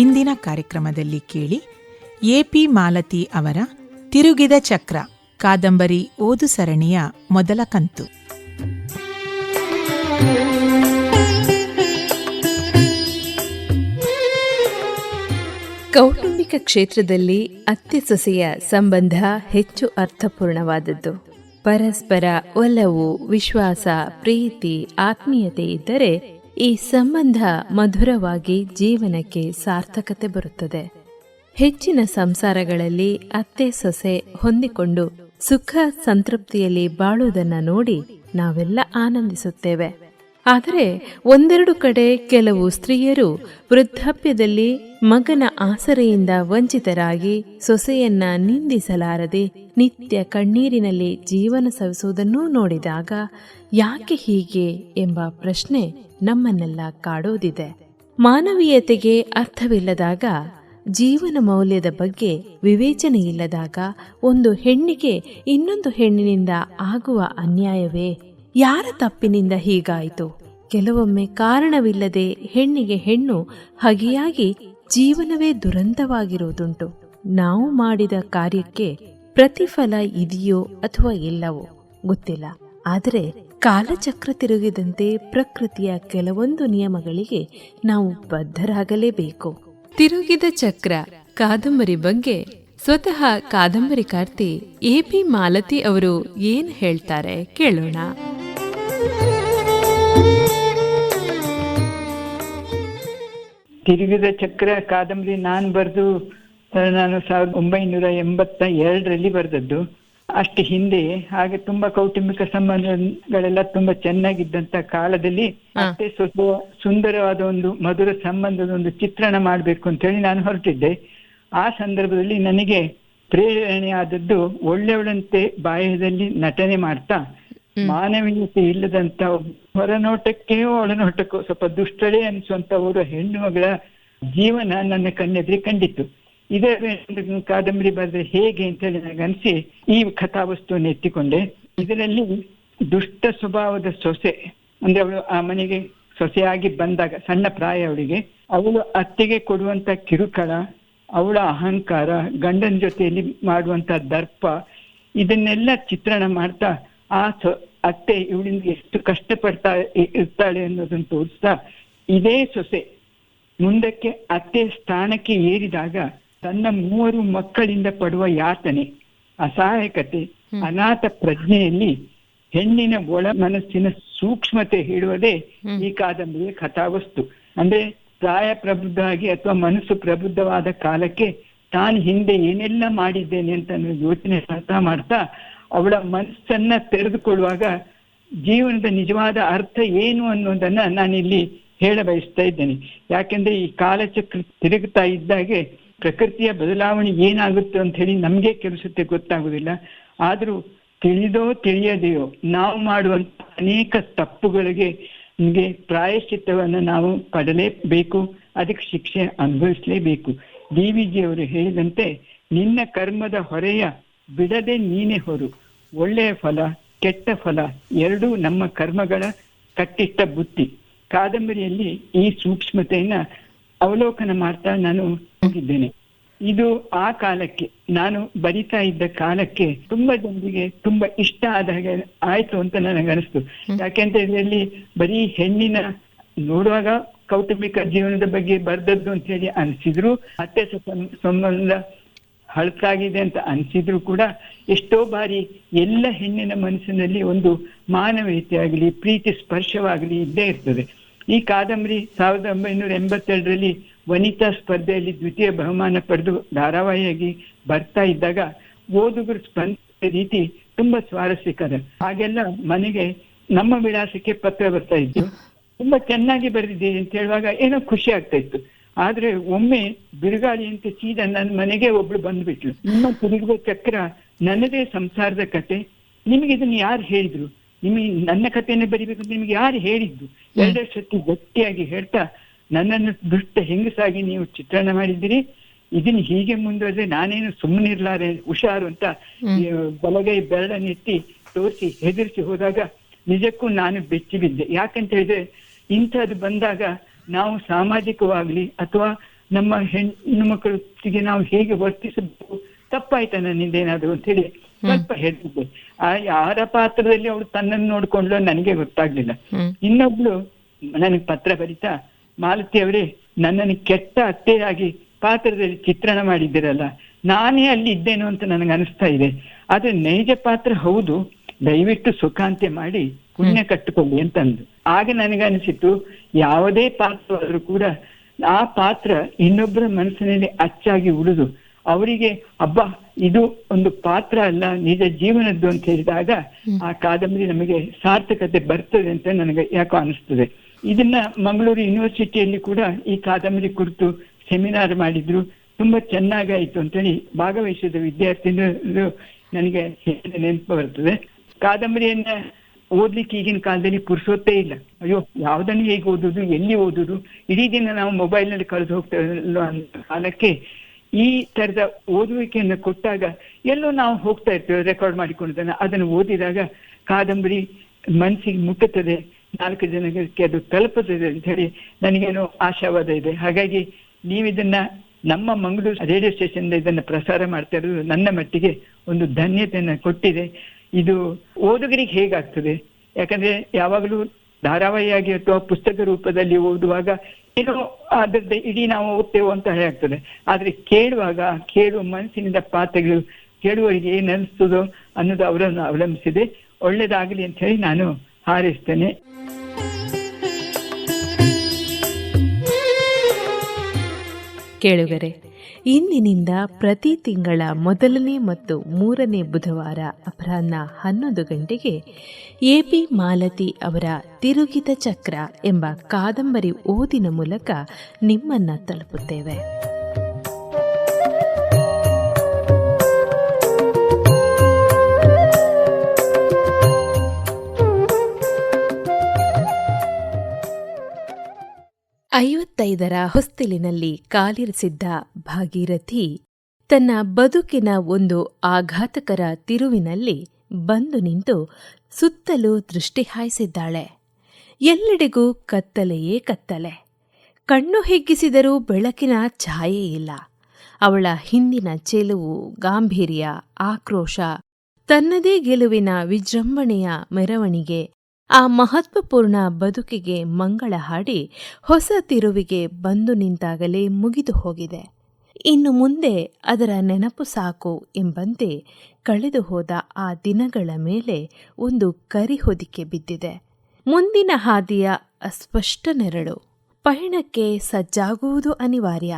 ಇಂದಿನ ಕಾರ್ಯಕ್ರಮದಲ್ಲಿ ಕೇಳಿ ಎಪಿ ಮಾಲತಿ ಅವರ ತಿರುಗಿದ ಚಕ್ರ, ಕಾದಂಬರಿ ಓದು ಸರಣಿಯ ಮೊದಲ ಕಂತು. ಕೌಟುಂಬಿಕ ಕ್ಷೇತ್ರದಲ್ಲಿ ಅತ್ತೆ ಸೊಸೆಯ ಸಂಬಂಧ ಹೆಚ್ಚು ಅರ್ಥಪೂರ್ಣವಾದದ್ದು. ಪರಸ್ಪರ ಒಲವು, ವಿಶ್ವಾಸ, ಪ್ರೀತಿ, ಆತ್ಮೀಯತೆ ಇದ್ದರೆ ಈ ಸಂಬಂಧ ಮಧುರವಾಗಿ ಜೀವನಕ್ಕೆ ಸಾರ್ಥಕತೆ ಬರುತ್ತದೆ. ಹೆಚ್ಚಿನ ಸಂಸಾರಗಳಲ್ಲಿ ಅತ್ತೆ ಸೊಸೆ ಹೊಂದಿಕೊಂಡು ಸುಖ ಸಂತೃಪ್ತಿಯಲ್ಲಿ ಬಾಳುವುದನ್ನು ನೋಡಿ ನಾವೆಲ್ಲ ಆನಂದಿಸುತ್ತೇವೆ. ಆದರೆ ಒಂದೆರಡು ಕಡೆ ಕೆಲವು ಸ್ತ್ರೀಯರು ವೃದ್ಧಾಪ್ಯದಲ್ಲಿ ಮಗನ ಆಸರೆಯಿಂದ ವಂಚಿತರಾಗಿ ಸೊಸೆಯನ್ನ ನಿಂದಿಸಲಾರದೆ ನಿತ್ಯ ಕಣ್ಣೀರಿನಲ್ಲಿ ಜೀವನ ಸವಿಸುವುದನ್ನೂ ನೋಡಿದಾಗ ಯಾಕೆ ಹೀಗೆ ಎಂಬ ಪ್ರಶ್ನೆ ನಮ್ಮನ್ನೆಲ್ಲ ಕಾಡೋದಿದೆ. ಮಾನವೀಯತೆಗೆ ಅರ್ಥವಿಲ್ಲದಾಗ, ಜೀವನ ಮೌಲ್ಯದ ಬಗ್ಗೆ ವಿವೇಚನೆ ಇಲ್ಲದಾಗ ಒಂದು ಹೆಣ್ಣಿಗೆ ಇನ್ನೊಂದು ಹೆಣ್ಣಿನಿಂದ ಆಗುವ ಅನ್ಯಾಯವೇ ಯಾರ ತಪ್ಪಿನಿಂದ ಹೀಗಾಯಿತು? ಕೆಲವೊಮ್ಮೆ ಕಾರಣವಿಲ್ಲದೆ ಹೆಣ್ಣಿಗೆ ಹೆಣ್ಣು ಹಗೆಯಾಗಿ ಜೀವನವೇ ದುರಂತವಾಗಿರುವುದುಂಟು. ನಾವು ಮಾಡಿದ ಕಾರ್ಯಕ್ಕೆ ಪ್ರತಿಫಲ ಇದೆಯೋ ಅಥವಾ ಇಲ್ಲವೋ ಗೊತ್ತಿಲ್ಲ. ಆದರೆ ಕಾಲಚಕ್ರ ತಿರುಗಿದಂತೆ ಪ್ರಕೃತಿಯ ಕೆಲವೊಂದು ನಿಯಮಗಳಿಗೆ ನಾವು ಬದ್ಧರಾಗಲೇಬೇಕು. ತಿರುಗಿದ ಚಕ್ರ ಕಾದಂಬರಿ ಬಗ್ಗೆ ಸ್ವತಃ ಕಾದಂಬರಿಕಾರ್ತಿ ಎ ಪಿ ಮಾಲತಿ ಅವರು ಏನ್ ಹೇಳ್ತಾರೆ ಕೇಳೋಣ. ತಿರುಗಿದ ಚಕ್ರ ಕಾದಂಬರಿ ನಾನು ಬರೆದು ನಾನು ಸಾವಿರದ ಒಂಬೈನೂರ ಎಂಬತ್ತ ಎರಡರಲ್ಲಿ ಬರೆದದ್ದು. ಅಷ್ಟು ಹಿಂದೆ ಹಾಗೆ ತುಂಬಾ ಕೌಟುಂಬಿಕ ಸಂಬಂಧಗಳೆಲ್ಲ ತುಂಬಾ ಚೆನ್ನಾಗಿದ್ದಂತ ಕಾಲದಲ್ಲಿ ಮತ್ತೆ ಸ್ವಲ್ಪ ಸುಂದರವಾದ ಒಂದು ಮಧುರ ಸಂಬಂಧದ ಒಂದು ಚಿತ್ರಣ ಮಾಡಬೇಕು ಅಂತ ಹೇಳಿ ನಾನು ಹೊರಟಿದ್ದೆ. ಆ ಸಂದರ್ಭದಲ್ಲಿ ನನಗೆ ಪ್ರೇರಣೆ ಆದದ್ದು ಒಳ್ಳೆಯವಳಂತೆ ಬಾಹ್ಯದಲ್ಲಿ ನಟನೆ ಮಾಡ್ತಾ ಮಾನವೀಯತೆ ಇಲ್ಲದಂತ ಹೊರನೋಟಕ್ಕೆ ಒಳನೋಟಕ್ಕೂ ಸ್ವಲ್ಪ ದುಷ್ಟಳೆ ಅನಿಸುವಂತ ಅವರ ಹೆಣ್ಣು ಮಗಳ ಜೀವನ ನನ್ನ ಕಣ್ಣೆದ್ರೆ ಕಂಡಿತ್ತು. ಇದರ ಕಾದಂಬರಿ ಬರೆದ್ರೆ ಹೇಗೆ ಅಂತ ಹೇಳಿ ನನಗೆ ಅನಿಸಿ ಈ ಕಥಾವಸ್ತುವನ್ನು ಎತ್ತಿಕೊಂಡೆ. ಇದರಲ್ಲಿ ದುಷ್ಟ ಸ್ವಭಾವದ ಸೊಸೆ, ಅಂದ್ರೆ ಅವಳು ಆ ಮನೆಗೆ ಸೊಸೆಯಾಗಿ ಬಂದಾಗ, ಸಣ್ಣ ಪ್ರಾಯ ಅವಳಿಗೆ, ಅವಳು ಅತ್ತೆಗೆ ಕೊಡುವಂತ ಕಿರುಕಳ, ಅವಳ ಅಹಂಕಾರ, ಗಂಡನ ಜೊತೆಯಲ್ಲಿ ಮಾಡುವಂತ ದರ್ಪ, ಇದನ್ನೆಲ್ಲ ಚಿತ್ರಣ ಮಾಡ್ತಾ ಆ ಸೊ ಅತ್ತೆ ಇವಳಿಂದ ಎಷ್ಟು ಕಷ್ಟಪಡ್ತಾ ಇರ್ತಾಳೆ ಅನ್ನೋದನ್ನು ತೋರಿಸ್ತಾ ಇದೇ ಸೊಸೆ ಮುಂದಕ್ಕೆ ಅತ್ತೆ ಸ್ಥಾನಕ್ಕೆ ಏರಿದಾಗ ತನ್ನ ಮೂವರು ಮಕ್ಕಳಿಂದ ಪಡುವ ಯಾತನೆ ಅಸಹಾಯಕತೆ ಅನಾಥ ಪ್ರಜ್ಞೆಯಲ್ಲಿ ಹೆಣ್ಣಿನ ಒಳ ಮನಸ್ಸಿನ ಸೂಕ್ಷ್ಮತೆ ಹೇಳುವುದೇ ಈ ಕಾದಂಬರಿಯ ಕಥಾವಸ್ತು. ಅಂದ್ರೆ ಪ್ರಾಯ ಪ್ರಬುದ್ಧ ಆಗಿ ಅಥವಾ ಮನಸ್ಸು ಪ್ರಬುದ್ಧವಾದ ಕಾಲಕ್ಕೆ ತಾನು ಹಿಂದೆ ಏನೆಲ್ಲ ಮಾಡಿದ್ದೇನೆ ಅಂತ ಯೋಚನೆ ಮಾಡ್ತಾ ಮಾಡ್ತಾ ಅವಳ ಮನಸ್ಸನ್ನ ತೆರೆದುಕೊಳ್ಳುವಾಗ ಜೀವನದ ನಿಜವಾದ ಅರ್ಥ ಏನು ಅನ್ನೋದನ್ನ ನಾನಿಲ್ಲಿ ಹೇಳ ಬಯಸ್ತಾ ಇದ್ದೇನೆ. ಯಾಕೆಂದ್ರೆ ಈ ಕಾಲಚಕ್ರ ತಿರುಗುತ್ತಾ ಇದ್ದಾಗೆ ಪ್ರಕೃತಿಯ ಬದಲಾವಣೆ ಏನಾಗುತ್ತೆ ಅಂತ ಹೇಳಿ ನಮ್ಗೆ ಕೆಲಸಕ್ಕೆ ಗೊತ್ತಾಗುದಿಲ್ಲ. ಆದ್ರೂ ತಿಳಿದೋ ತಿಳಿಯದೆಯೋ ನಾವು ಮಾಡುವಂತ ಅನೇಕ ತಪ್ಪುಗಳಿಗೆ ನಿಮಗೆ ಪ್ರಾಯಶ್ಚಿತ್ತವನ್ನು ನಾವು ಪಡಲೇಬೇಕು, ಅದಕ್ಕೆ ಶಿಕ್ಷೆ ಅನುಭವಿಸಲೇಬೇಕು. ಡಿ ವಿ ಜಿ ಅವರು ಹೇಳಿದಂತೆ, ನಿನ್ನ ಕರ್ಮದ ಹೊರೆಯ ಬಿಡದೆ ನೀನೇ ಹೊರು. ಒಳ್ಳೆಯ ಫಲ ಕೆಟ್ಟ ಫಲ ಎರಡೂ ನಮ್ಮ ಕರ್ಮಗಳ ಕಟ್ಟಿಟ್ಟ ಬುತ್ತಿ ಕಾದಂಬರಿಯಲ್ಲಿ ಈ ಸೂಕ್ಷ್ಮತೆಯನ್ನ ಅವಲೋಕನ ಮಾಡ್ತಾ ನಾನು ಹೋಗಿದ್ದೇನೆ. ಇದು ಆ ಕಾಲಕ್ಕೆ ನಾನು ಬರಿತಾ ಇದ್ದ ಕಾಲಕ್ಕೆ ತುಂಬಾ ಜನರಿಗೆ ತುಂಬಾ ಇಷ್ಟ ಆದ ಹಾಗೆ ಆಯ್ತು ಅಂತ ನನಗೆ ಅನಿಸ್ತು ಯಾಕೆಂತ ಇದರಲ್ಲಿ ಬರೀ ಹೆಣ್ಣಿನ ನೋಡುವಾಗ ಕೌಟುಂಬಿಕ ಜೀವನದ ಬಗ್ಗೆ ಬರ್ದದ್ದು ಅಂತ ಹೇಳಿ ಅನಿಸಿದ್ರು. ಅತ್ತೆ ಸಂಬಂಧ ಹಳತಾಗಿದೆ ಅಂತ ಅನಿಸಿದ್ರು ಕೂಡ ಎಷ್ಟೋ ಬಾರಿ ಎಲ್ಲ ಹೆಣ್ಣಿನ ಮನಸ್ಸಿನಲ್ಲಿ ಒಂದು ಮಾನವೀಯತೆ ಆಗಲಿ, ಪ್ರೀತಿ ಸ್ಪರ್ಶವಾಗಲಿ ಇದ್ದೇ ಇರ್ತದೆ. ಈ ಕಾದಂಬರಿ ಸಾವಿರದ ಒಂಬೈನೂರ ಎಂಬತ್ತೆರಡರಲ್ಲಿ ವನಿತಾ ಸ್ಪರ್ಧೆಯಲ್ಲಿ ದ್ವಿತೀಯ ಬಹುಮಾನ ಪಡೆದು ಧಾರಾವಾಹಿಯಾಗಿ ಬರ್ತಾ ಇದ್ದಾಗ ಓದುಗರು ಸ್ಪಂದಿಸಿದ ರೀತಿ ತುಂಬಾ ಸ್ವಾರಸ್ಯಕರ. ಹಾಗೆಲ್ಲ ಮನೆಗೆ ನಮ್ಮ ವಿಳಾಸಕ್ಕೆ ಪತ್ರ ಬರ್ತಾ ಇತ್ತು. ತುಂಬಾ ಚೆನ್ನಾಗಿ ಬರೆದಿದ್ದೀರಿ ಅಂತ ಹೇಳುವಾಗ ಏನೋ ಖುಷಿ ಆಗ್ತಾ ಇತ್ತು. ಆದ್ರೆ ಒಮ್ಮೆ ಬಿರುಗಾಳಿಯಂತೆ ಸೀದ ನನ್ನ ಮನೆಗೆ ಒಬ್ಳು ಬಂದ್ಬಿಟ್ಲು. ನಿಮ್ಮ ತಿರುಗುವ ಚಕ್ರ ನನ್ನದೇ ಸಂಸಾರದ ಕತೆ. ನಿಮಗೆ ಇದನ್ನ ಯಾರು ಹೇಳಿದ್ರು? ನಿಮಗೆ ನನ್ನ ಕಥೆಯನ್ನೇ ಬರಿಬೇಕು ಅಂತ ನಿಮ್ಗೆ ಯಾರು ಹೇಳಿದ್ದು? ಎರಡು ಸತಿ ಗಟ್ಟಿಯಾಗಿ ಹೇಳ್ತಾ ನನ್ನನ್ನು ದುಷ್ಟ ಹೆಂಗಸಾಗಿ ನೀವು ಚಿತ್ರಣ ಮಾಡಿದ್ದೀರಿ? ಇದನ್ನ ಹೀಗೆ ಮುಂದುವರೆದ್ರೆ ನಾನೇನು ಸುಮ್ಮನಿರ್ಲಾರೆ ಹುಷಾರು ಅಂತ ಬಲಗೈ ಬೆರಳನ್ನೆತ್ತಿ ತೋರಿಸಿ ಹೆದರಿಸಿ ಹೋದಾಗ ನಿಜಕ್ಕೂ ನಾನು ಬೆಚ್ಚಿ ಬಿದ್ದೆ ಯಾಕಂತ ಹೇಳಿದ್ರೆ ಇಂಥದ್ದು ಬಂದಾಗ ನಾವು ಸಾಮಾಜಿಕವಾಗ್ಲಿ ಅಥವಾ ನಮ್ಮ ಹೆಣ್ಣು ಮಕ್ಕಳಿಗೆ ನಾವು ಹೇಗೆ ವರ್ತಿಸಬೇಕು? ತಪ್ಪಾಯ್ತಾ ನನ್ನಿಂದ ಏನಾದ್ರು ಅಂತ ಹೇಳಿ ಸ್ವಲ್ಪ ಹೇಳಿದ್ದೆ ಆ ಯಾರ ಪಾತ್ರದಲ್ಲಿ ಅವಳು ತನ್ನನ್ನು ನೋಡ್ಕೊಂಡ್ಲು ನನಗೆ ಗೊತ್ತಾಗ್ಲಿಲ್ಲ. ಇನ್ನೊಬ್ಳು ನನಗೆ ಪತ್ರ ಬರೀತಾ ಮಾಲತಿ ಅವರೇ ನನ್ನನ್ನು ಕೆಟ್ಟ ಅತ್ತೆಯಾಗಿ ಪಾತ್ರದಲ್ಲಿ ಚಿತ್ರಣ ಮಾಡಿದ್ದೀರಲ್ಲ ನಾನೇ ಅಲ್ಲಿ ಇದ್ದೇನೋ ಅಂತ ನನಗೆ ಅನಿಸ್ತಾ ಇದೆ. ಆದ್ರೆ ನೈಜ ಪಾತ್ರ ಹೌದು. ದಯವಿಟ್ಟು ಸುಖಾಂತ್ಯ ಮಾಡಿ. ಪುಣ್ಯ ಕಟ್ಟಿಕೊಳ್ಳಿ ಅಂತಂದು. ಆಗ ನನಗೆ ಅನಿಸಿತು ಯಾವುದೇ ಪಾತ್ರವಾದ್ರೂ ಕೂಡ ಆ ಪಾತ್ರ ಇನ್ನೊಬ್ಬರ ಮನಸ್ಸಿನಲ್ಲಿ ಅಚ್ಚಾಗಿ ಉಳಿದು ಅವರಿಗೆ ಹಬ್ಬ ಇದು ಒಂದು ಪಾತ್ರ ಅಲ್ಲ ನಿಜ ಜೀವನದ್ದು ಅಂತ ಹೇಳಿದಾಗ ಆ ಕಾದಂಬರಿ ನಮಗೆ ಸಾರ್ಥಕತೆ ಬರ್ತದೆ ಅಂತ ನನಗೆ ಯಾಕೋ ಅನಿಸ್ತದೆ. ಇದನ್ನ ಮಂಗಳೂರು ಯೂನಿವರ್ಸಿಟಿಯಲ್ಲಿ ಕೂಡ ಈ ಕಾದಂಬರಿ ಕುರಿತು ಸೆಮಿನಾರ್ ಮಾಡಿದ್ರು. ತುಂಬಾ ಚೆನ್ನಾಗಾಯ್ತು ಅಂತೇಳಿ ಭಾಗವಹಿಸಿದ ವಿದ್ಯಾರ್ಥಿಗಳು ನನಗೆ ನೆನಪು ಬರ್ತದೆ. ಕಾದಂಬರಿಯನ್ನ ಓದ್ಲಿಕ್ಕೆ ಈಗಿನ ಕಾಲದಲ್ಲಿ ಪುರುಸೊತ್ತೇ ಇಲ್ಲ. ಅಯ್ಯೋ, ಯಾವ್ದನ್ನು ಹೇಗೆ ಓದುದು, ಎಲ್ಲಿ ಓದುದು? ಇಡೀ ದಿನ ನಾವು ಮೊಬೈಲ್ನಲ್ಲಿ ಕಳೆದು ಹೋಗ್ತೇವಲ್ಲ ಅಂತ ಕಾಲಕ್ಕೆ ಈ ತರದ ಓದುವಿಕೆಯನ್ನು ಕೊಟ್ಟಾಗ ಎಲ್ಲೋ ನಾವು ಹೋಗ್ತಾ ಇರ್ತೇವೆ ರೆಕಾರ್ಡ್ ಮಾಡಿಕೊಂಡಿದ್ದಾನೆ ಅದನ್ನು ಓದಿದಾಗ ಕಾದಂಬರಿ ಮನಸ್ಸಿಗೆ ಮುಟ್ಟುತ್ತದೆ. ನಾಲ್ಕು ಜನಕ್ಕೆ ಅದು ತಲುಪುತ್ತದೆ ಅಂತ ಹೇಳಿ ನನಗೇನೋ ಆಶಾವಾದ ಇದೆ. ಹಾಗಾಗಿ ನೀವಿದನ್ನ ನಮ್ಮ ಮಂಗಳೂರು ರೇಡಿಯೋ ಸ್ಟೇಷನ್ ಇದನ್ನ ಪ್ರಸಾರ ಮಾಡ್ತಾ ಇರೋದು ನನ್ನ ಮಟ್ಟಿಗೆ ಒಂದು ಧನ್ಯತೆಯನ್ನು ಕೊಟ್ಟಿದೆ. ಇದು ಓದುಗರಿಗೆ ಹೇಗಾಗ್ತದೆ? ಯಾಕಂದ್ರೆ ಯಾವಾಗಲೂ ಧಾರಾವಾಹಿಯಾಗಿ ಅಥವಾ ಪುಸ್ತಕ ರೂಪದಲ್ಲಿ ಓದುವಾಗ ಏನೋ ಅದರದ್ದು ಇಡೀ ನಾವು ಓದ್ತೇವೆ ಅಂತ ಆಗ್ತದೆ. ಆದ್ರೆ ಕೇಳುವಾಗ, ಕೇಳುವ ಮನಸ್ಸಿನಿಂದ ಪಾತ್ರಗಳು ಕೇಳುವವರಿಗೆ ಏನ್ ಅನಿಸ್ತದೋ ಅನ್ನೋದು ಅವರನ್ನು ಅವಲಂಬಿಸಿದೆ. ಒಳ್ಳೇದಾಗಲಿ ಅಂತ ಹೇಳಿ ನಾನು ಹಾರೈಸ್ತೇನೆ. ಕೇಳುಗರೆ ಇಂದಿನಿಂದ ಪ್ರತಿ ತಿಂಗಳ ಮೊದಲನೇ ಮತ್ತು ಮೂರನೇ ಬುಧವಾರ ಅಪರಾಹ್ನ ಹನ್ನೊಂದು ಗಂಟೆಗೆ ಎಪಿ ಮಾಲತಿ ಅವರ ತಿರುಗಿದ ಚಕ್ರ ಎಂಬ ಕಾದಂಬರಿ ಓದಿನ ಮೂಲಕ ನಿಮ್ಮನ್ನ ತಲುಪುತ್ತೇವೆ. ಐವತ್ತೈದರ ಹೊಸ್ತಿಲಿನಲ್ಲಿ ಕಾಲಿರಿಸಿದ್ದ ಭಾಗೀರಥಿ ತನ್ನ ಬದುಕಿನ ಒಂದು ಆಘಾತಕರ ತಿರುವಿನಲ್ಲಿ ಬಂದು ನಿಂತು ಸುತ್ತಲೂ ದೃಷ್ಟಿ ಹಾಯಿಸಿದ್ದಾಳೆ. ಎಲ್ಲೆಡೆಗೂ ಕತ್ತಲೆಯೇ ಕತ್ತಲೆ. ಕಣ್ಣು ಹಿಗ್ಗಿಸಿದರೂ ಬೆಳಕಿನ ಛಾಯೆ ಇಲ್ಲ. ಅವಳ ಹಿಂದಿನ ಚೆಲುವು, ಗಾಂಭೀರ್ಯ, ಆಕ್ರೋಶ, ತನ್ನದೇ ಗೆಲುವಿನ ವಿಜೃಂಭಣೆಯ ಮೆರವಣಿಗೆ ಆ ಮಹತ್ವಪೂರ್ಣ ಬದುಕಿಗೆ ಮಂಗಳ ಹಾಡಿ ಹೊಸ ತಿರುವಿಗೆ ಬಂದು ನಿಂತಾಗಲೇ ಮುಗಿದು ಹೋಗಿದೆ. ಇನ್ನು ಮುಂದೆ ಅದರ ನೆನಪು ಸಾಕು ಎಂಬಂತೆ ಕಳೆದು ಹೋದ ಆ ದಿನಗಳ ಮೇಲೆ ಒಂದು ಕರಿ ಹೊದಿಕೆ ಬಿದ್ದಿದೆ. ಮುಂದಿನ ಹಾದಿಯ ಅಸ್ಪಷ್ಟ ನೆರಳು. ಪಯಣಕ್ಕೆ ಸಜ್ಜಾಗುವುದು ಅನಿವಾರ್ಯ.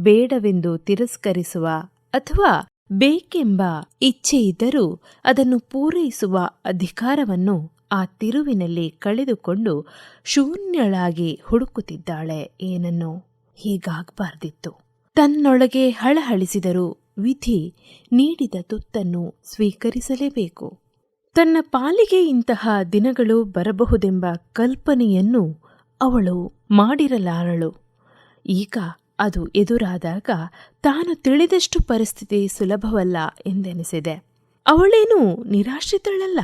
ಬೇಡವೆಂದು ತಿರಸ್ಕರಿಸುವ ಅಥವಾ ಬೇಕೆಂಬ ಇಚ್ಛೆ ಇದ್ದರೂ ಅದನ್ನು ಪೂರೈಸುವ ಅಧಿಕಾರವನ್ನು ಆ ತಿರುವಿನಲ್ಲಿ ಕಳೆದುಕೊಂಡು ಶೂನ್ಯಳಾಗಿ ಹುಡುಕುತ್ತಿದ್ದಾಳೆ ಏನನ್ನು. ಹೀಗಾಗಬಾರ್ದಿತ್ತು. ತನ್ನೊಳಗೆ ಹಳಹಳಿಸಿದರೂ ವಿಧಿ ನೀಡಿದ ತುತ್ತನ್ನು ಸ್ವೀಕರಿಸಲೇಬೇಕು. ತನ್ನ ಪಾಲಿಗೆ ಇಂತಹ ದಿನಗಳು ಬರಬಹುದೆಂಬ ಕಲ್ಪನೆಯನ್ನು ಅವಳು ಮಾಡಿರಲಾರಳು. ಈಗ ಅದು ಎದುರಾದಾಗ ತಾನು ತಿಳಿದಷ್ಟು ಪರಿಸ್ಥಿತಿ ಸುಲಭವಲ್ಲ ಎಂದೆನಿಸಿದೆ. ಅವಳೇನು ನಿರಾಶ್ರಿತಳಲ್ಲ.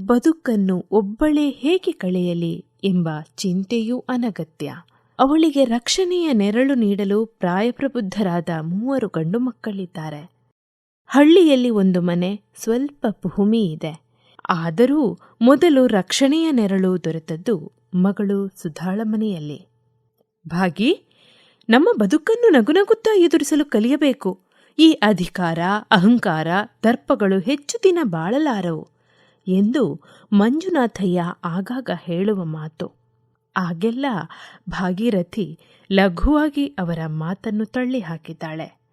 ಬದುಕನ್ನು ಒಬ್ಬಳೇ ಹೇಗೆ ಕಳೆಯಲಿ ಎಂಬ ಚಿಂತೆಯೂ ಅನಗತ್ಯ. ಅವಳಿಗೆ ರಕ್ಷಣೆಯ ನೆರಳು ನೀಡಲು ಪ್ರಾಯಪ್ರಬುದ್ಧರಾದ ಮೂವರು ಗಂಡು ಮಕ್ಕಳಿದ್ದಾರೆ. ಹಳ್ಳಿಯಲ್ಲಿ ಒಂದು ಮನೆ ಸ್ವಲ್ಪ ಭೂಮಿ ಇದೆ. ಆದರೂ ಮೊದಲು ರಕ್ಷಣೆಯ ನೆರಳು ದೊರೆತದ್ದು ಮಗಳು ಸುಧಾಳ ಮನೆಯಲ್ಲಿ. ಭಾಗಿ ನಮ್ಮ ಬದುಕನ್ನು ನಗುನಗುತ್ತಾ ಎದುರಿಸಲು ಕಲಿಯಬೇಕು. ಈ ಅಧಿಕಾರ, ಅಹಂಕಾರ, ದರ್ಪಗಳು ಹೆಚ್ಚು ದಿನ ಬಾಳಲಾರವು. ಎಂದು ಮಂಜುನಾಥಯ್ಯ ಆಗಾಗ ಹೇಳುವ ಮಾತು. ಆಗೆಲ್ಲ ಭಾಗೀರಥಿ ಲಘುವಾಗಿ ಅವರ ಮಾತನ್ನು ತಳ್ಳಿ ಹಾಕಿದ್ದಾಳೆ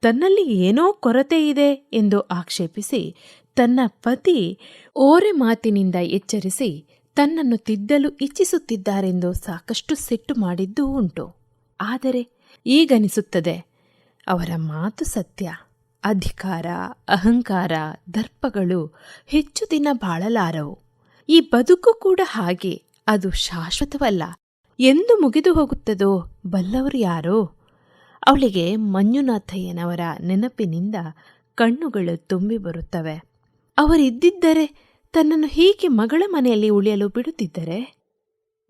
ತನ್ನಲ್ಲಿ ಏನೋ ಕೊರತೆ ಇದೆ ಎಂದು ಆಕ್ಷೇಪಿಸಿ ತನ್ನ ಪತಿ ಓರೆ ಮಾತಿನಿಂದ ಎಚ್ಚರಿಸಿ ತನ್ನನ್ನು ತಿದ್ದಲು ಇಚ್ಛಿಸುತ್ತಿದ್ದಾರೆಂದು ಸಾಕಷ್ಟು ಸಿಟ್ಟು ಮಾಡಿದ್ದೂ ಉಂಟು. ಆದರೆ ಈಗನಿಸುತ್ತದೆ, ಅವರ ಮಾತು ಸತ್ಯ. ಅಧಿಕಾರ, ಅಹಂಕಾರ, ದರ್ಪಗಳು ಹೆಚ್ಚು ದಿನ ಬಾಳಲಾರವು. ಈ ಬದುಕು ಕೂಡ ಹಾಗೆ, ಅದು ಶಾಶ್ವತವಲ್ಲ. ಎಂದು ಮುಗಿದು ಹೋಗುತ್ತದೋ ಬಲ್ಲವರು ಯಾರೋ? ಅವಳಿಗೆ ಮಂಜುನಾಥಯ್ಯನವರ ನೆನಪಿನಿಂದ ಕಣ್ಣುಗಳು ತುಂಬಿ ಬರುತ್ತವೆ. ಅವರಿದ್ದಿದ್ದರೆ ತನ್ನನ್ನು ಹೀಗೆ ಮಗಳ ಮನೆಯಲ್ಲಿ ಉಳಿಯಲು ಬಿಡುತ್ತಿದ್ದರೆ?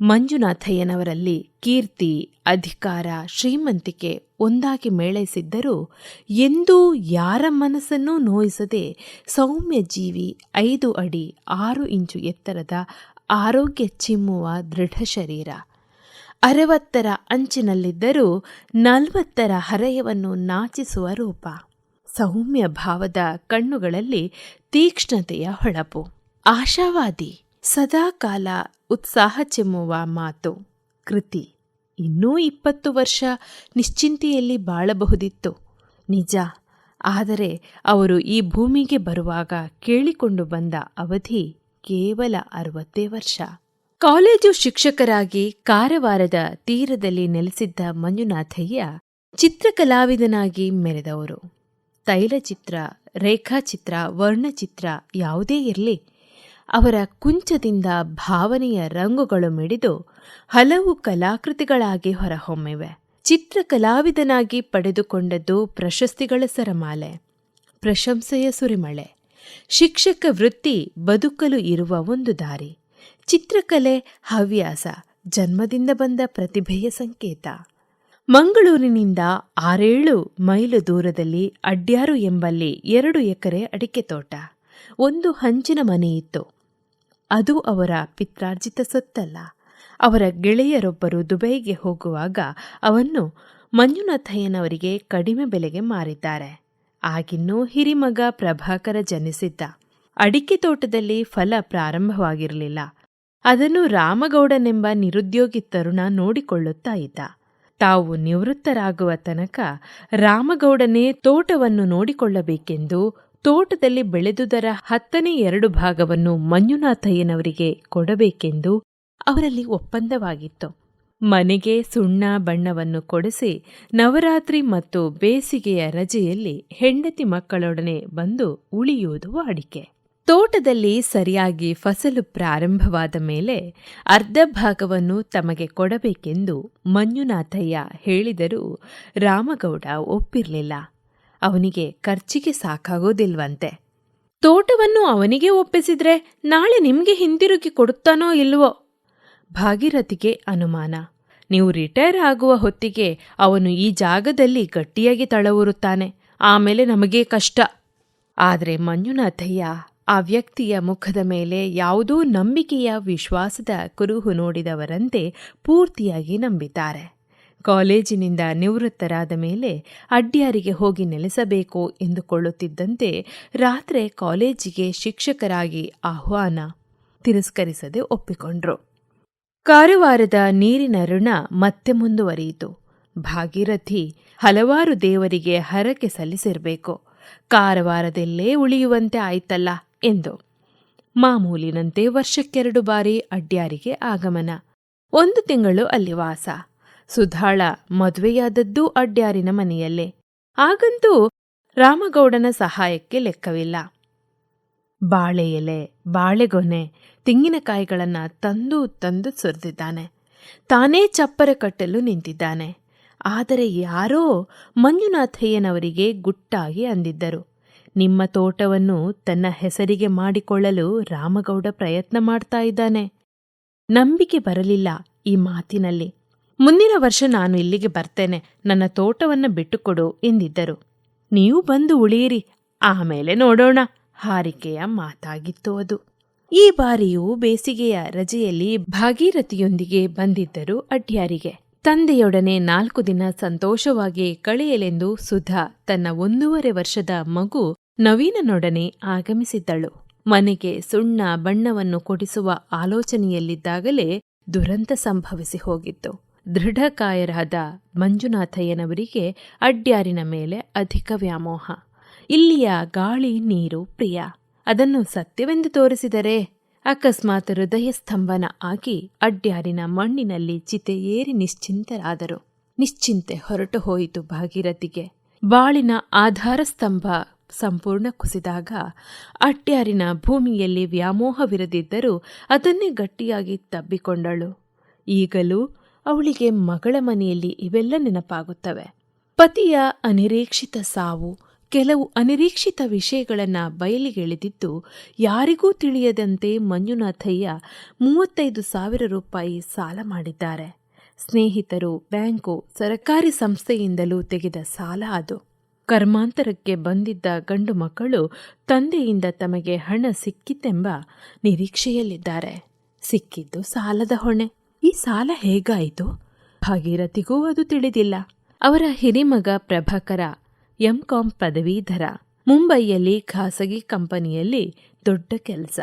ಮಂಜುನಾಥಯ್ಯನವರಲ್ಲಿ ಕೀರ್ತಿ, ಅಧಿಕಾರ, ಶ್ರೀಮಂತಿಕೆ ಒಂದಾಗಿ ಮೇಳೈಸಿದ್ದರೂ ಎಂದೂ ಯಾರ ಮನಸ್ಸನ್ನೂ ನೋಯಿಸದೆ ಸೌಮ್ಯ ಜೀವಿ ಐದು ಅಡಿ ಆರು ಇಂಚು ಎತ್ತರದ ಆರೋಗ್ಯ ಚಿಮ್ಮುವ ದೃಢ ಶರೀರ. ಅರವತ್ತರ ಅಂಚಿನಲ್ಲಿದ್ದರೂ ನಲವತ್ತರ ಹರೆಯವನ್ನು ನಾಚಿಸುವ ರೂಪ. ಸೌಮ್ಯ ಭಾವದ ಕಣ್ಣುಗಳಲ್ಲಿ ತೀಕ್ಷ್ಣತೆಯ ಹೊಳಪು. ಆಶಾವಾದಿ. ಸದಾಕಾಲ ಉತ್ಸಾಹ ಚೆಮ್ಮುವ ಮಾತು. ಕೃತಿ. ಇನ್ನೂ ಇಪ್ಪತ್ತು ವರ್ಷ ನಿಶ್ಚಿಂತೆಯಲ್ಲಿ ಬಾಳಬಹುದಿತ್ತು. ನಿಜ. ಆದರೆ ಅವರು ಈ ಭೂಮಿಗೆ ಬರುವಾಗ ಕೇಳಿಕೊಂಡು ಬಂದ ಅವಧಿ ಕೇವಲ ಅರವತ್ತೇ ವರ್ಷ. ಕಾಲೇಜು ಶಿಕ್ಷಕರಾಗಿ ಕಾರವಾರದ ತೀರದಲ್ಲಿ ನೆಲೆಸಿದ್ದ ಮಂಜುನಾಥಯ್ಯ ಚಿತ್ರಕಲಾವಿದನಾಗಿ ಮೆರೆದವರು. ತೈಲಚಿತ್ರ, ರೇಖಾಚಿತ್ರ, ವರ್ಣಚಿತ್ರ ಯಾವುದೇ ಇರಲಿ. ಅವರ ಕುಂಚದಿಂದ ಭಾವನೆಯ ರಂಗುಗಳು ಮಿಡಿದು ಹಲವು ಕಲಾಕೃತಿಗಳಾಗಿ ಹೊರಹೊಮ್ಮಿವೆ. ಚಿತ್ರಕಲಾವಿದನಾಗಿ ಪಡೆದುಕೊಂಡದ್ದು ಪ್ರಶಸ್ತಿಗಳ ಸರಮಾಲೆ. ಪ್ರಶಂಸೆಯ ಸುರಿಮಳೆ. ಶಿಕ್ಷಕ ವೃತ್ತಿ ಬದುಕಲು ಇರುವ ಒಂದು ದಾರಿ. ಚಿತ್ರಕಲೆ ಹವ್ಯಾಸ, ಜನ್ಮದಿಂದ ಬಂದ ಪ್ರತಿಭೆಯ ಸಂಕೇತ. ಮಂಗಳೂರಿನಿಂದ ಆರೇಳು ಮೈಲು ದೂರದಲ್ಲಿ ಅಡ್ಯಾರು ಎಂಬಲ್ಲಿ ಎರಡು ಎಕರೆ ಅಡಿಕೆ ತೋಟ. ಒಂದು ಹಂಚಿನ ಮನೆಯಿತ್ತು ಅದು ಅವರ ಪಿತ್ರಾರ್ಜಿತ ಸೊತ್ತಲ್ಲ. ಅವರ ಗೆಳೆಯರೊಬ್ಬರು ದುಬೈಗೆ ಹೋಗುವಾಗ ಅವನ್ನು ಮಂಜುನಾಥಯ್ಯನವರಿಗೆ ಕಡಿಮೆ ಬೆಲೆಗೆ ಮಾರಿದ್ದಾರೆ. ಆಗಿನ್ನೂ ಹಿರಿಮಗ ಪ್ರಭಾಕರ ಜನಿಸಿದ್ದ. ಅಡಿಕೆ ತೋಟದಲ್ಲಿ ಫಲ ಪ್ರಾರಂಭವಾಗಿರಲಿಲ್ಲ. ಅದನ್ನು ರಾಮಗೌಡನೆಂಬ ನಿರುದ್ಯೋಗಿ ತರುಣ ನೋಡಿಕೊಳ್ಳುತ್ತಾ ಇದ್ದ. ತಾವು ನಿವೃತ್ತರಾಗುವ ತನಕ ರಾಮಗೌಡನೇ ತೋಟವನ್ನು ನೋಡಿಕೊಳ್ಳಬೇಕೆಂದು ತೋಟದಲ್ಲಿ ಬೆಳೆದುದರ ಹತ್ತನೇ ಎರಡು ಭಾಗವನ್ನು ಮಂಜುನಾಥಯ್ಯನವರಿಗೆ ಕೊಡಬೇಕೆಂದು ಅವರಲ್ಲಿ ಒಪ್ಪಂದವಾಗಿತ್ತು. ಮನೆಗೆ ಸುಣ್ಣ ಬಣ್ಣವನ್ನು ಕೊಡಿಸಿ ನವರಾತ್ರಿ ಮತ್ತು ಬೇಸಿಗೆಯ ರಜೆಯಲ್ಲಿ ಹೆಂಡತಿ ಮಕ್ಕಳೊಡನೆ ಬಂದು ಉಳಿಯುವುದು ವಾಡಿಕೆ. ತೋಟದಲ್ಲಿ ಸರಿಯಾಗಿ ಫಸಲು ಪ್ರಾರಂಭವಾದ ಮೇಲೆ ಅರ್ಧ ಭಾಗವನ್ನು ತಮಗೆ ಕೊಡಬೇಕೆಂದು ಮಂಜುನಾಥಯ್ಯ ಹೇಳಿದರೂ ರಾಮಗೌಡ ಒಪ್ಪಿರಲಿಲ್ಲ. ಅವನಿಗೆ ಖರ್ಚಿಗೆ ಸಾಕಾಗೋದಿಲ್ವಂತೆ. ತೋಟವನ್ನು ಅವನಿಗೆ ಒಪ್ಪಿಸಿದ್ರೆ ನಾಳೆ ನಿಮಗೆ ಹಿಂದಿರುಗಿ ಕೊಡುತ್ತಾನೋ ಇಲ್ವೋ? ಭಾಗೀರಥಿಗೆ ಅನುಮಾನ. ನೀವು ರಿಟೈರ್ ಆಗುವ ಹೊತ್ತಿಗೆ ಅವನು ಈ ಜಾಗದಲ್ಲಿ ಗಟ್ಟಿಯಾಗಿ ತಳವೂರುತ್ತಾನೆ. ಆಮೇಲೆ ನಮಗೆ ಕಷ್ಟ. ಆದರೆ ಮಂಜುನಾಥಯ್ಯ ಆ ವ್ಯಕ್ತಿಯ ಮುಖದ ಮೇಲೆ ಯಾವುದೋ ನಂಬಿಕೆಯ ವಿಶ್ವಾಸದ ಕುರುಹು ನೋಡಿದವರಂತೆ ಪೂರ್ತಿಯಾಗಿ ನಂಬಿದ್ದಾರೆ. ಕಾಲೇಜಿನಿಂದ ನಿವೃತ್ತರಾದ ಮೇಲೆ ಅಡ್ಯಾರಿಗೆ ಹೋಗಿ ನೆಲೆಸಬೇಕು ಎಂದುಕೊಳ್ಳುತ್ತಿದ್ದಂತೆ ರಾತ್ರಿ ಕಾಲೇಜಿಗೆ ಶಿಕ್ಷಕರಾಗಿ ಆಹ್ವಾನ ತಿರಸ್ಕರಿಸದೆ ಒಪ್ಪಿಕೊಂಡ್ರು. ಕಾರವಾರದ ನೀರಿನ ಋಣ ಮತ್ತೆ ಮುಂದುವರಿಯಿತು. ಭಾಗೀರಥಿ ಹಲವಾರು ದೇವರಿಗೆ ಹರಕೆ ಸಲ್ಲಿಸಿರಬೇಕು. ಕಾರವಾರದಲ್ಲೇ ಉಳಿಯುವಂತೆ ಆಯ್ತಲ್ಲ ಎಂದು. ಮಾಮೂಲಿನಂತೆ ವರ್ಷಕ್ಕೆರಡು ಬಾರಿ ಅಡ್ಯಾರಿಗೆ ಆಗಮನ. ಒಂದು ತಿಂಗಳು ಅಲ್ಲಿ ವಾಸ. ಸುಧಾಳ ಮದುವೆಯಾದದ್ದೂ ಅಡ್ಯಾರಿನ ಮನೆಯಲ್ಲೇ. ಆಗಂತೂ ರಾಮಗೌಡನ ಸಹಾಯಕ್ಕೆ ಲೆಕ್ಕವಿಲ್ಲ. ಬಾಳೆ ಎಲೆ ಬಾಳೆಗೊನೆ ತೆಂಗಿನಕಾಯಿಗಳನ್ನ ತಂದು ತಂದು ಸುರಿದಿದ್ದಾನೆ. ತಾನೇ ಚಪ್ಪರ ಕಟ್ಟಲು ನಿಂತಿದ್ದಾನೆ. ಆದರೆ ಯಾರೋ ಮಂಜುನಾಥಯ್ಯನವರಿಗೆ ಗುಟ್ಟಾಗಿ ಅಂದಿದ್ದರು. ನಿಮ್ಮ ತೋಟವನ್ನು ತನ್ನ ಹೆಸರಿಗೆ ಮಾಡಿಕೊಳ್ಳಲು ರಾಮಗೌಡ ಪ್ರಯತ್ನ ಮಾಡ್ತಾ ಇದ್ದಾನೆ. ನಂಬಿಕೆ ಬರಲಿಲ್ಲ ಈ ಮಾತಿನಲ್ಲಿ. ಮುಂದಿನ ವರ್ಷ ನಾನು ಇಲ್ಲಿಗೆ ಬರ್ತೇನೆ. ನನ್ನ ತೋಟವನ್ನು ಬಿಟ್ಟುಕೊಡು ಎಂದಿದ್ದರು. ನೀವು ಬಂದು ಉಳಿಯಿರಿ. ಆಮೇಲೆ ನೋಡೋಣ. ಹಾರಿಕೆಯ ಮಾತಾಗಿತ್ತು ಅದು. ಈ ಬಾರಿಯೂ ಬೇಸಿಗೆಯ ರಜೆಯಲ್ಲಿ ಭಾಗೀರಥಿಯೊಂದಿಗೆ ಬಂದಿದ್ದರು ಅಡ್ಯಾರಿಗೆ. ತಂದೆಯೊಡನೆ ನಾಲ್ಕು ದಿನ ಸಂತೋಷವಾಗಿ ಕಳೆಯಲೆಂದು ಸುಧಾ ತನ್ನ ಒಂದೂವರೆ ವರ್ಷದ ಮಗು ನವೀನನೊಡನೆ ಆಗಮಿಸಿದ್ದಳು. ಮನೆಗೆ ಸುಣ್ಣ ಬಣ್ಣವನ್ನು ಕೊಡಿಸುವ ಆಲೋಚನೆಯಲ್ಲಿದ್ದಾಗಲೇ ದುರಂತ ಸಂಭವಿಸಿ ಹೋಗಿತ್ತು. ದೃಢಕಾಯರಾದ ಮಂಜುನಾಥಯ್ಯನವರಿಗೆ ಅಡ್ಯಾರಿನ ಮೇಲೆ ಅಧಿಕ ವ್ಯಾಮೋಹ. ಇಲ್ಲಿಯ ಗಾಳಿ ನೀರು ಪ್ರಿಯ. ಅದನ್ನು ಸತ್ಯವೆಂದು ತೋರಿಸಿದರೆ ಅಕಸ್ಮಾತ್ ಹೃದಯ ಸ್ತಂಭನ ಆಗಿ ಅಡ್ಯಾರಿನ ಮಣ್ಣಿನಲ್ಲಿ ಚಿತೆ ಏರಿ ನಿಶ್ಚಿಂತರಾದರು. ನಿಶ್ಚಿಂತೆ ಹೊರಟು ಹೋಯಿತು ಭಾಗೀರಥಿಗೆ. ಬಾಳಿನ ಆಧಾರ ಸ್ತಂಭ ಸಂಪೂರ್ಣ ಕುಸಿದಾಗ ಅಡ್ಯಾರಿನ ಭೂಮಿಯಲ್ಲಿ ವ್ಯಾಮೋಹವಿರದಿದ್ದರೂ ಅದನ್ನೇ ಗಟ್ಟಿಯಾಗಿ ತಬ್ಬಿಕೊಂಡಳು. ಈಗಲೂ ಅವಳಿಗೆ ಮಗಳ ಮನೆಯಲ್ಲಿ ಇವೆಲ್ಲ ನೆನಪಾಗುತ್ತವೆ. ಪತಿಯ ಅನಿರೀಕ್ಷಿತ ಸಾವು, ಕೆಲವು ಅನಿರೀಕ್ಷಿತ ವಿಷಯಗಳನ್ನ ಬಯಲಿಗೆಳೆದಿದ್ದು ಯಾರಿಗೂ ತಿಳಿಯದಂತೆ ಮಂಜುನಾಥಯ್ಯ ಮೂವತ್ತೈದು ಸಾವಿರ ರೂಪಾಯಿ ಸಾಲ ಮಾಡಿದ್ದಾರೆ. ಸ್ನೇಹಿತರು ಬ್ಯಾಂಕು, ಸರಕಾರಿ ಸಂಸ್ಥೆಯಿಂದಲೂ ತೆಗೆದ ಸಾಲ ಅದು. ಕರ್ಮಾಂತರಕ್ಕೆ ಬಂದಿದ್ದ ಗಂಡು ಮಕ್ಕಳು ತಂದೆಯಿಂದ ತಮಗೆ ಹಣ ಸಿಕ್ಕಿತೆಂಬ ನಿರೀಕ್ಷೆಯಲ್ಲಿದ್ದಾರೆ. ಸಿಕ್ಕಿದ್ದು ಸಾಲದ ಹೊಣೆ. ಈ ಸಾಲ ಹೇಗಾಯಿತು? ಭಾಗೀರಥಿಗೂ ಅದು ತಿಳಿದಿಲ್ಲ. ಅವರ ಹಿರಿಮಗ ಪ್ರಭಾಕರ, ಎಂಕಾಂ ಪದವೀಧರ, ಮುಂಬೈಯಲ್ಲಿ ಖಾಸಗಿ ಕಂಪನಿಯಲ್ಲಿ ದೊಡ್ಡ ಕೆಲಸ.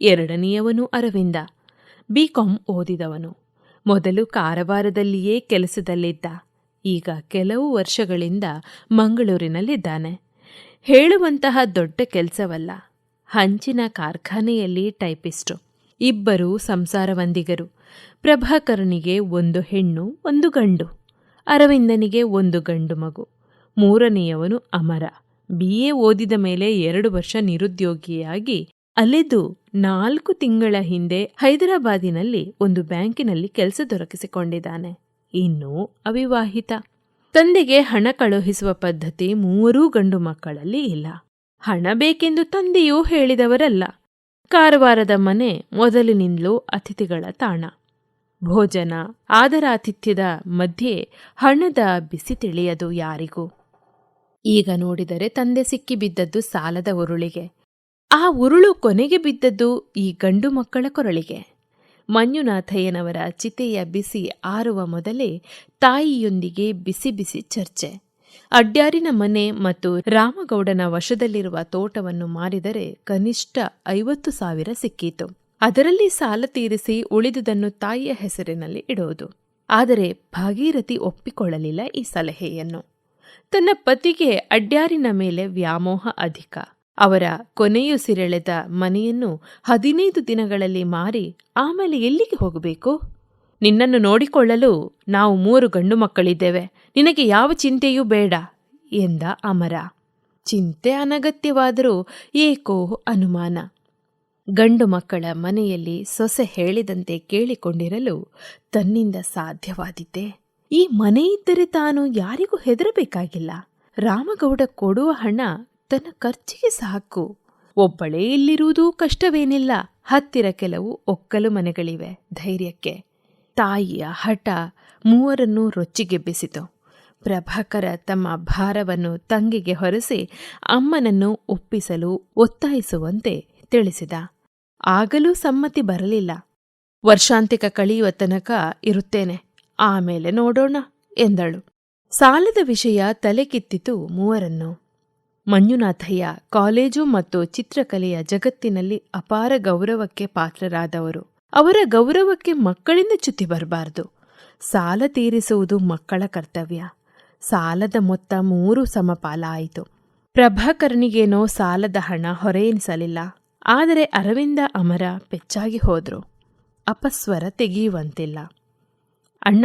ಎರಡನೆಯವನು ಅರವಿಂದ. ಬಿಕಾಂ ಓದಿದವನು. ಮೊದಲು ಕಾರವಾರದಲ್ಲಿಯೇ ಕೆಲಸದಲ್ಲಿದ್ದ. ಈಗ ಕೆಲವು ವರ್ಷಗಳಿಂದ ಮಂಗಳೂರಿನಲ್ಲಿದ್ದಾನೆ. ಹೇಳುವಂತಹ ದೊಡ್ಡ ಕೆಲಸವಲ್ಲ. ಹಂಚಿನ ಕಾರ್ಖಾನೆಯಲ್ಲಿ ಟೈಪಿಸ್ಟು. ಇಬ್ಬರು ಸಂಸಾರವಂದಿಗರು. ಪ್ರಭಾಕರನಿಗೆ ಒಂದು ಹೆಣ್ಣು, ಒಂದು ಗಂಡು. ಅರವಿಂದನಿಗೆ ಒಂದು ಗಂಡು ಮಗು. ಮೂರನೆಯವನು ಅಮರ. ಬಿ ಎ ಓದಿದ ಮೇಲೆ ಎರಡು ವರ್ಷ ನಿರುದ್ಯೋಗಿಯಾಗಿ ಅಲೆದು ನಾಲ್ಕು ತಿಂಗಳ ಹಿಂದೆ ಹೈದರಾಬಾದಿನಲ್ಲಿ ಒಂದು ಬ್ಯಾಂಕಿನಲ್ಲಿ ಕೆಲಸ ದೊರಕಿಸಿಕೊಂಡಿದ್ದಾನೆ. ಇನ್ನು ಅವಿವಾಹಿತ. ತಂದೆಗೆ ಹಣ ಕಳುಹಿಸುವ ಪದ್ಧತಿ ಮೂವರೂ ಗಂಡು ಮಕ್ಕಳಲ್ಲಿ ಇಲ್ಲ. ಹಣ ಬೇಕೆಂದು ತಂದೆಯೂ ಹೇಳಿದವರಲ್ಲ. ಕಾರವಾರದ ಮನೆ ಮೊದಲಿನಿಂದಲೂ ಅತಿಥಿಗಳ ತಾಣ. ಭೋಜನ, ಆದರಾತಿಥ್ಯದ ಮಧ್ಯೆ ಹಣದ ಬಿಸಿ ತಿಳಿಯದು ಯಾರಿಗೂ. ಈಗ ನೋಡಿದರೆ ತಂದೆ ಸಿಕ್ಕಿಬಿದ್ದದ್ದು ಸಾಲದ ಉರುಳಿಗೆ. ಆ ಉರುಳು ಕೊನೆಗೆ ಬಿದ್ದದ್ದು ಈ ಗಂಡು ಮಕ್ಕಳ ಕೊರಳಿಗೆ. ಮಂಜುನಾಥಯ್ಯನವರ ಚಿತೆಯ ಬಿಸಿ ಆರುವ ಮೊದಲೇ ತಾಯಿಯೊಂದಿಗೆ ಬಿಸಿ ಬಿಸಿ ಚರ್ಚೆ. ಅಡ್ಯಾರಿನ ಮನೆ ಮತ್ತು ರಾಮಗೌಡನ ವಶದಲ್ಲಿರುವ ತೋಟವನ್ನು ಮಾರಿದರೆ ಕನಿಷ್ಠ ಐವತ್ತು ಸಾವಿರ ಸಿಕ್ಕೀತು. ಅದರಲ್ಲಿ ಸಾಲ ತೀರಿಸಿ ಉಳಿದುದನ್ನು ತಾಯಿಯ ಹೆಸರಿನಲ್ಲಿ ಇಡುವುದು. ಆದರೆ ಭಾಗೀರಥಿ ಒಪ್ಪಿಕೊಳ್ಳಲಿಲ್ಲ ಈ ಸಲಹೆಯನ್ನು. ತನ್ನ ಪತಿಗೆ ಅಡ್ಯಾರಿನ ಮೇಲೆ ವ್ಯಾಮೋಹ ಅಧಿಕ. ಅವರ ಕೊನೆಯುಸಿರೆಳೆದ ಮನೆಯನ್ನು ಹದಿನೈದು ದಿನಗಳಲ್ಲಿ ಮಾರಿ ಆಮೇಲೆ ಎಲ್ಲಿಗೆ ಹೋಗಬೇಕು? ನಿನ್ನನ್ನು ನೋಡಿಕೊಳ್ಳಲು ನಾವು ಮೂರು ಗಂಡು ಮಕ್ಕಳಿದ್ದೇವೆ. ನಿನಗೆ ಯಾವ ಚಿಂತೆಯೂ ಬೇಡ ಎಂದ ಅಮರ. ಚಿಂತೆ ಅನಗತ್ಯವಾದರೂ ಏಕೋ ಅನುಮಾನ. ಗಂಡು ಮಕ್ಕಳ ಮನೆಯಲ್ಲಿ ಸೊಸೆ ಹೇಳಿದಂತೆ ಕೇಳಿಕೊಂಡಿರಲು ತನ್ನಿಂದ ಸಾಧ್ಯವಾದಿದ್ದೆ. ಈ ಮನೆಯಿದ್ದರೆ ತಾನು ಯಾರಿಗೂ ಹೆದರಬೇಕಾಗಿಲ್ಲ. ರಾಮಗೌಡ ಕೊಡುವ ಹಣ ತನ್ನ ಖರ್ಚಿಗೆ ಸಾಕು. ಒಬ್ಬಳೇ ಇಲ್ಲಿರುವುದೂ ಕಷ್ಟವೇನಿಲ್ಲ. ಹತ್ತಿರ ಕೆಲವು ಒಕ್ಕಲು ಮನೆಗಳಿವೆ ಧೈರ್ಯಕ್ಕೆ. ತಾಯಿಯ ಹಠ ಮೂವರನ್ನು ರೊಚ್ಚಿಗೆಬ್ಬಿಸಿತು. ಪ್ರಭಾಕರ ತಮ್ಮ ಭಾರವನ್ನು ತಂಗಿಗೆ ಹೊರಸಿ ಅಮ್ಮನನ್ನು ಒಪ್ಪಿಸಲು ಒತ್ತಾಯಿಸುವಂತೆ ತಿಳಿಸಿದ. ಆಗಲೂ ಸಮ್ಮತಿ ಬರಲಿಲ್ಲ. ವರ್ಷಾಂತಿಕ ಕಳೆಯುವ ತನಕ ಇರುತ್ತೇನೆ. ಆಮೇಲೆ ನೋಡೋಣ, ಎಂದಳು. ಸಾಲದ ವಿಷಯ ತಲೆಕಿತ್ತಿತು ಮೂವರನ್ನು. ಮಂಜುನಾಥಯ್ಯ ಕಾಲೇಜು ಮತ್ತು ಚಿತ್ರಕಲೆಯ ಜಗತ್ತಿನಲ್ಲಿ ಅಪಾರ ಗೌರವಕ್ಕೆ ಪಾತ್ರರಾದವರು. ಅವರ ಗೌರವಕ್ಕೆ ಮಕ್ಕಳಿಂದ ಚ್ಯುತಿ ಬರಬಾರದು. ಸಾಲ ತೀರಿಸುವುದು ಮಕ್ಕಳ ಕರ್ತವ್ಯ. ಸಾಲದ ಮೊತ್ತ ಮೂರು ಸಮಪಾಲ ಆಯಿತು ಪ್ರಭಾಕರನಿಗೇನೋ ಸಾಲದ ಹಣ ಹೊರೆಯೆನಿಸಲಿಲ್ಲ ಆದರೆ ಅರವಿಂದ ಅಮರ ಪೆಚ್ಚಾಗಿ ಹೋದರು. ಅಪಸ್ವರ ತೆಗೆಯುವಂತಿಲ್ಲ. ಅಣ್ಣ,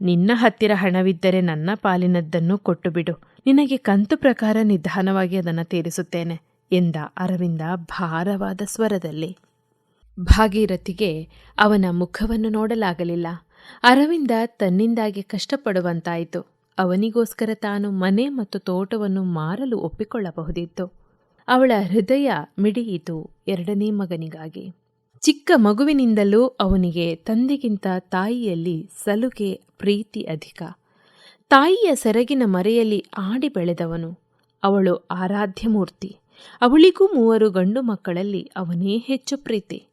ನಿನ್ನ ಹತ್ತಿರ ಹಣವಿದ್ದರೆ ನನ್ನ ಪಾಲಿನದ್ದನ್ನು ಕೊಟ್ಟು ಬಿಡು ನಿನಗೆ ಕಂತು ಪ್ರಕಾರ ನಿಧಾನವಾಗಿ ಅದನ್ನು ತೀರಿಸುತ್ತೇನೆ ಎಂದ ಅರವಿಂದ ಭಾರವಾದ ಸ್ವರದಲ್ಲಿ. ಭಾಗೀರಥಿಗೆ ಅವನ ಮುಖವನ್ನು ನೋಡಲಾಗಲಿಲ್ಲ. ಅರವಿಂದ ತನ್ನಿಂದಾಗಿ ಕಷ್ಟಪಡುವಂತಾಯಿತು. ಅವನಿಗೋಸ್ಕರ ತಾನು ಮನೆ ಮತ್ತು ತೋಟವನ್ನು ಮಾರಲು ಒಪ್ಪಿಕೊಳ್ಳಬಹುದಿತ್ತು. ಅವಳ ಹೃದಯ ಮಿಡಿಯಿತು ಎರಡನೇ ಮಗನಿಗಾಗಿ. ಚಿಕ್ಕ ಮಗುವಿನಿಂದಲೂ ಅವನಿಗೆ ತಂದೆಗಿಂತ ತಾಯಿಯಲ್ಲಿ ಸಲುಗೆ ಪ್ರೀತಿ ಅಧಿಕ. ತಾಯಿಯ ಸೆರಗಿನ ಮರೆಯಲ್ಲಿ ಆಡಿ ಬೆಳೆದವನು. ಅವಳು ಆರಾಧ್ಯ ಮೂರ್ತಿ ಅವಳಿಗೂ ಮೂವರು ಗಂಡು ಮಕ್ಕಳಲ್ಲಿ ಅವನೇ ಹೆಚ್ಚು ಪ್ರೀತಿ.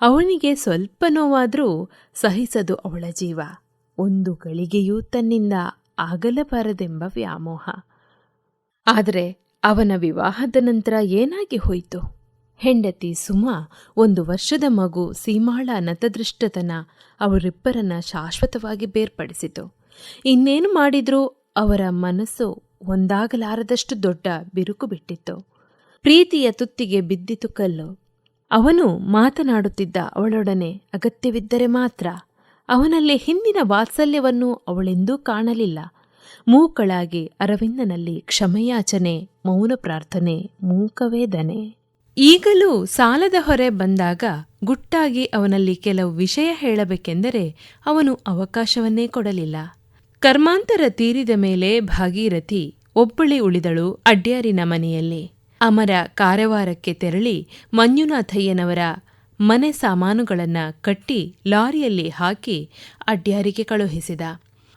ಅವನಿಗೆ ಸ್ವಲ್ಪ ನೋವಾದರೂ ಸಹಿಸದು ಅವಳ ಜೀವ. ಒಂದು ಗಳಿಗೆಯೂ ತನ್ನಿಂದ ಆಗಲಬಾರದೆಂಬ ವ್ಯಾಮೋಹ. ಆದರೆ ಅವನ ವಿವಾಹದ ನಂತರ ಏನಾಗಿ ಹೋಯಿತು? ಹೆಂಡತಿ ಸುಮಾ, ಒಂದು ವರ್ಷದ ಮಗು ಸೀಮಾಳ ನತದೃಷ್ಟತನ ಅವರಿಬ್ಬರನ್ನ ಶಾಶ್ವತವಾಗಿ ಬೇರ್ಪಡಿಸಿತು. ಇನ್ನೇನು ಮಾಡಿದರೂ ಅವರ ಮನಸ್ಸು ಒಂದಾಗಲಾರದಷ್ಟು ದೊಡ್ಡ ಬಿರುಕು ಬಿಟ್ಟಿತ್ತು. ಪ್ರೀತಿಯ ತುತ್ತಿಗೆ ಬಿದ್ದಿತು ಕಲ್ಲು. ಅವನು ಮಾತನಾಡುತ್ತಿದ್ದ ಅವಳೊಡನೆ ಅಗತ್ಯವಿದ್ದರೆ ಮಾತ್ರ. ಅವನಲ್ಲಿ ಹಿಂದಿನ ವಾತ್ಸಲ್ಯವನ್ನು ಅವಳೆಂದೂ ಕಾಣಲಿಲ್ಲ. ಮೂಕಳಾಗಿ ಅರವಿಂದನಲ್ಲಿ ಕ್ಷಮೆಯಾಚನೆ, ಮೌನ ಪ್ರಾರ್ಥನೆ ಮೂಕವೇದನೆ ಈಗಲೂ ಸಾಲದ ಹೊರೆ ಬಂದಾಗ ಗುಟ್ಟಾಗಿ ಅವನಲ್ಲಿ ಕೆಲವು ವಿಷಯ ಹೇಳಬೇಕೆಂದರೆ ಅವನು ಅವಕಾಶವನ್ನೇ ಕೊಡಲಿಲ್ಲ. ಕರ್ಮಾಂತರ ತೀರಿದ ಮೇಲೆ ಭಾಗೀರಥಿ ಒಬ್ಬಳಿ ಉಳಿದಳು ಅಡ್ಯಾರಿನ ಮನೆಯಲ್ಲಿ. ಅಮರ ಕಾರವಾರಕ್ಕೆ ತೆರಳಿ ಮಂಜುನಾಥಯ್ಯನವರ ಮನೆ ಸಾಮಾನುಗಳನ್ನು ಕಟ್ಟಿ ಲಾರಿಯಲ್ಲಿ ಹಾಕಿ ಅಡ್ಯಾರಿಗೆ ಕಳುಹಿಸಿದ.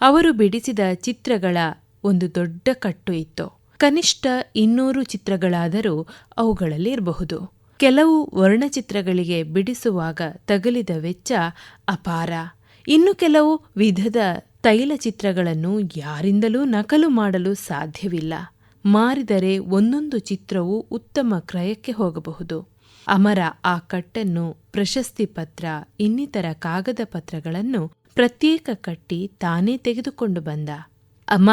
ಅವರು ಬಿಡಿಸಿದ ಚಿತ್ರಗಳ ಒಂದು ದೊಡ್ಡ ಕಟ್ಟು ಇತ್ತು. ಕನಿಷ್ಠ ಇನ್ನೂರು ಚಿತ್ರಗಳಾದರೂ ಅವುಗಳಲ್ಲಿ ಇರಬಹುದು ಕೆಲವು ವರ್ಣಚಿತ್ರಗಳಿಗೆ ಬಿಡಿಸುವಾಗ ತಗಲಿದ ವೆಚ್ಚ ಅಪಾರ. ಇನ್ನು ಕೆಲವು ವಿಧದ ತೈಲ ಚಿತ್ರಗಳನ್ನು ಯಾರಿಂದಲೂ ನಕಲು ಮಾಡಲು ಸಾಧ್ಯವಿಲ್ಲ. ಮಾರಿದರೆ ಒಂದೊಂದು ಚಿತ್ರವೂ ಉತ್ತಮ ಕ್ರಯಕ್ಕೆ ಹೋಗಬಹುದು. ಅಮರ ಆ ಕಟ್ಟನ್ನು ಪ್ರಶಸ್ತಿ ಪತ್ರ, ಇನ್ನಿತರ ಕಾಗದ ಪತ್ರಗಳನ್ನು ಪ್ರತ್ಯೇಕ ಕಟ್ಟಿ ತಾನೇ ತೆಗೆದುಕೊಂಡು ಬಂದ. ಅಮ್ಮ,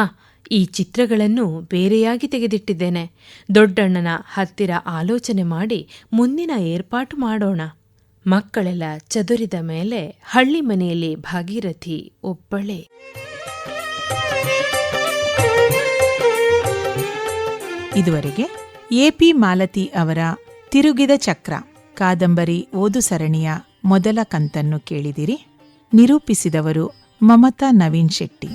ಈ ಚಿತ್ರಗಳನ್ನು ಬೇರೆಯಾಗಿ ತೆಗೆದಿಟ್ಟಿದ್ದೇನೆ. ದೊಡ್ಡಣ್ಣನ ಹತ್ತಿರ ಆಲೋಚನೆ ಮಾಡಿ ಮುಂದಿನ ಏರ್ಪಾಟು ಮಾಡೋಣ. ಮಕ್ಕಳೆಲ್ಲ ಚದುರಿದ ಮೇಲೆ ಹಳ್ಳಿ ಮನೆಯಲ್ಲಿ ಭಾಗೀರಥಿ ಒಬ್ಬಳೆ. ಇದುವರೆಗೆ ಎಪಿ ಮಾಲತಿ ಅವರ ತಿರುಗಿದ ಚಕ್ರ. ಕಾದಂಬರಿ ಓದು ಸರಣಿಯ ಮೊದಲ ಕಂತನ್ನು ಕೇಳಿದಿರಿ. ನಿರೂಪಿಸಿದವರು ಮಮತಾ ನವೀನ್ ಶೆಟ್ಟಿ.